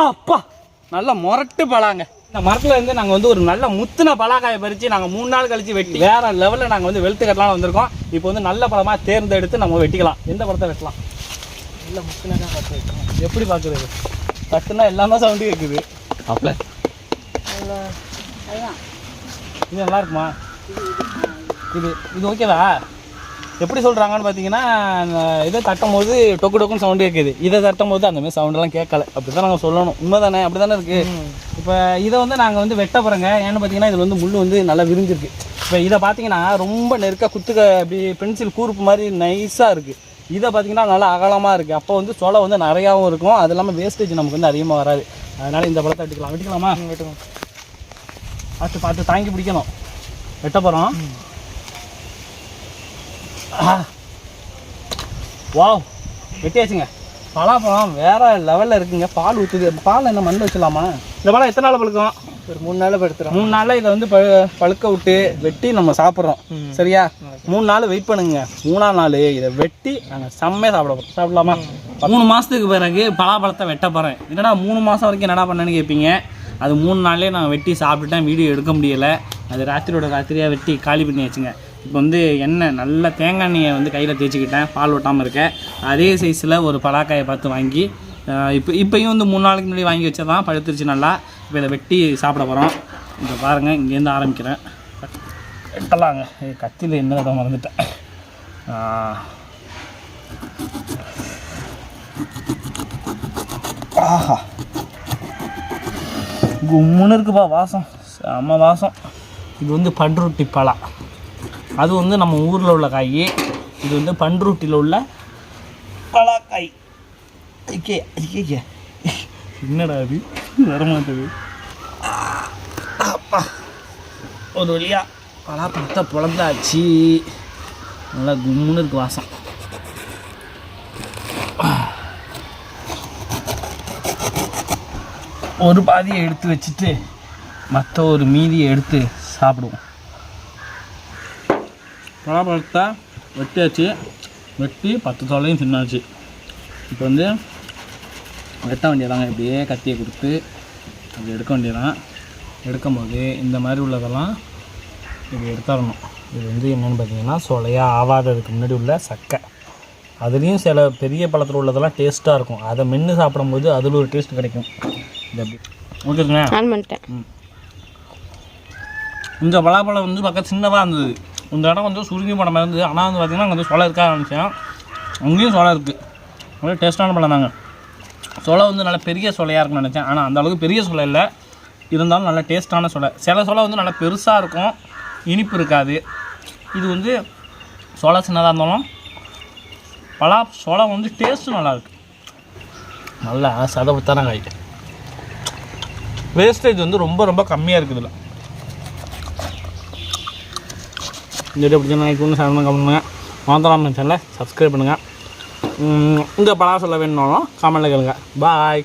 அப்பா நல்ல முரட்டு பலாங்க இந்த மரத்துல இருந்து நாங்கள் வந்து ஒரு நல்ல முத்தின பலாக்காயை பறித்து நாங்கள் மூணு நாள் கழிச்சு வெட்டி. வேற லெவலில் நாங்கள் வந்து வெளுத்து கட்டலாம் வந்திருக்கோம். இப்போ வந்து நல்ல பழமாக தேர்ந்தெடுத்து நம்ம வெட்டிக்கலாம். எந்த பழத்தை வெட்டலாம்? நல்ல முத்தினா தான் பார்த்து எப்படி பார்க்குறது தட்டுனா எல்லாமே சவுண்டு கேட்குது அப்பல இது நல்லா இருக்குமா? இது இது ஓகேவா எப்படி சொல்கிறாங்கன்னு பார்த்தீங்கன்னா இதை தட்டும் போது டொக்கு டொக்குன்னு சவுண்டு கேட்குது இதை தட்டும் போது அந்த மாதிரி சவுண்டெல்லாம் கேட்கல. அப்படி தான் நாங்கள் சொல்லணும். உண்மை தானே அப்படி தானே இருக்குது இப்போ இதை வந்து நாங்கள் வந்து வெட்ட போகிறோங்க ஏன்னு பார்த்தீங்கன்னா இதில் வந்து முள் வந்து நல்லா விரிஞ்சிருக்கு. இப்போ இதை பார்த்தீங்கன்னா ரொம்ப நெருக்க குத்துக்க அப்படி பென்சில் கூர்ப்பு மாதிரி நைஸாக இருக்குது இதை பார்த்தீங்கன்னா நல்லா அகலமாக இருக்குது அப்போ வந்து சொலை வந்து நிறையாவும் இருக்கும். அது இல்லாமல் வேஸ்டேஜ் நமக்கு வந்து அதிகமாக வராது. அதனால் இந்த பழத்தை வெட்டிக்கலாம். வெட்டிக்கலாமா? வெட்டுக்கலாம் பார்த்து பார்த்து தாங்கி பிடிக்கணும். வெட்ட போகிறோம் வாவ் வெட்டியாச்சுங்க. பலாப்பழம் வேற லெவலில் இருக்குங்க. பால் ஊற்றுது பால் என்ன மண் வச்சலாமா இந்த பழம் எத்தனை நாள் பழுக்கும்? ஒரு மூணு நாள் படுத்துறோம் மூணு நாளில் இதை வந்து ப பழுக்க விட்டு வெட்டி நம்ம சாப்பிட்றோம். சரியா? மூணு நாள் வெயிட் பண்ணுங்க. மூணாம் நாள் இதை வெட்டி நாங்கள் செம்மையாக சாப்பிட போகிறோம் சாப்பிடலாமா? மூணு மாதத்துக்கு பிறகு பலாப்பழத்தை வெட்ட போகிறேன் என்னடா மூணு மாதம் வரைக்கும் என்னடா பண்ணேன்னு கேட்பீங்க அது மூணு நாள்லேயே நான் வெட்டி சாப்பிட்டுட்டேன். வீடியோ எடுக்க முடியலை. அது ராத்திரியோட ராத்திரியாக வெட்டி காலி பண்ணி வச்சுங்க இப்போ வந்து எண்ணெய் நல்ல தேங்காய் எண்ணெயை வந்து கையில் தேய்ச்சிக்கிட்டேன் பால் ஒட்டாமல் இருக்கேன் அதே சைஸில் ஒரு பலாக்காயை பார்த்து வாங்கி இப்போ இப்போயும் வந்து மூணு நாளைக்கு முன்னாடி வாங்கி வச்சதான் பழுத்துருச்சு நல்லா. இப்போ இதை வெட்டி சாப்பிட போகிறோம் இப்போ பாருங்கள் இங்கேருந்து ஆரம்பிக்கிறேன். வெட்டலாங்க. கத்தியில் என்ன தடவை மறந்துட்டேன். ஆஹா. கும்முன்னு இருக்குப்பா வாசம். செம்ம வாசம். இது வந்து பண்ருட்டி பலா. அது வந்து நம்ம ஊரில் உள்ள காய் இது வந்து பண்ருட்டியில் உள்ள பலாக்காய். ஐக்கே ஐக்கே என்னடா அது வரமாட்டது அப்பா ஒரு வழியா பலாப்பழத்தை பிறந்தாச்சு நல்லா கும்முன்னு இருக்கு வாசம். ஒரு பாதியை எடுத்து வச்சுட்டு மற்ற ஒரு மீதியை எடுத்து சாப்பிடுவோம். பலாப்பழத்தை வெட்டியாச்சு. வெட்டி பத்து தொலையும் தின்னாச்சு. இப்போ வந்து வெட்ட வேண்டியதாங்க. இப்படியே கத்தியை கொடுத்து அப்படி எடுக்க வேண்டியதான். எடுக்கும்போது இந்த மாதிரி உள்ளதெல்லாம் இப்படி எடுத்துடணும். இது வந்து என்னென்னு பார்த்தீங்கன்னா சொலையாக ஆவாததுக்கு முன்னாடி உள்ள சக்கை. அதுலேயும் சில பெரிய பழத்தில் உள்ளதெல்லாம் டேஸ்ட்டாக இருக்கும். அதை மென்று சாப்பிடும்போது அதில் ஒரு டேஸ்ட் கிடைக்கும். இது அப்படி. ஓகேங்க ஆன் பண்ணிட்டேன். இந்த பலாப்பழம் வந்து பக்கம் சின்னதாக இருந்தது. இந்த இடம் வந்து சுருங்கி போன மாதிரி இருந்தது. ஆனால் வந்து பார்த்திங்கன்னா அங்கே வந்து சொலை இருக்கா நினச்சேன். அங்கேயும் சொலை இருக்குது நல்லா டேஸ்ட்டான பழம் தாங்க. சொலை வந்து நல்ல பெரிய சொலையாக இருக்கும்னு நினச்சேன். ஆனால் அந்த அளவுக்கு பெரிய சொலை இல்லை. இருந்தாலும் நல்லா டேஸ்ட்டான சொலை சில சொலை வந்து நல்லா பெருசாக இருக்கும். இனிப்பு இருக்காது. இது வந்து சொலை சின்னதாக இருந்தாலும் பலா சொலை வந்து டேஸ்ட்டும் நல்லாயிருக்கு நல்லா சதபத்தான காய். வேஸ்டேஜ் வந்து ரொம்ப ரொம்ப கம்மியாக இருக்குது இதில் இந்த வீடியோ பிடிச்சா லைக் பண்ணி ஷேர் பண்ணி கமெண்ட் பண்ணுங்கள் மாத்தலாம் சேனலை சப்ஸ்கிரைப் பண்ணுங்கள் இந்த படம் சொல்ல வேணும்னாலும் கமெண்ட்டில் கேளுங்க. பாய்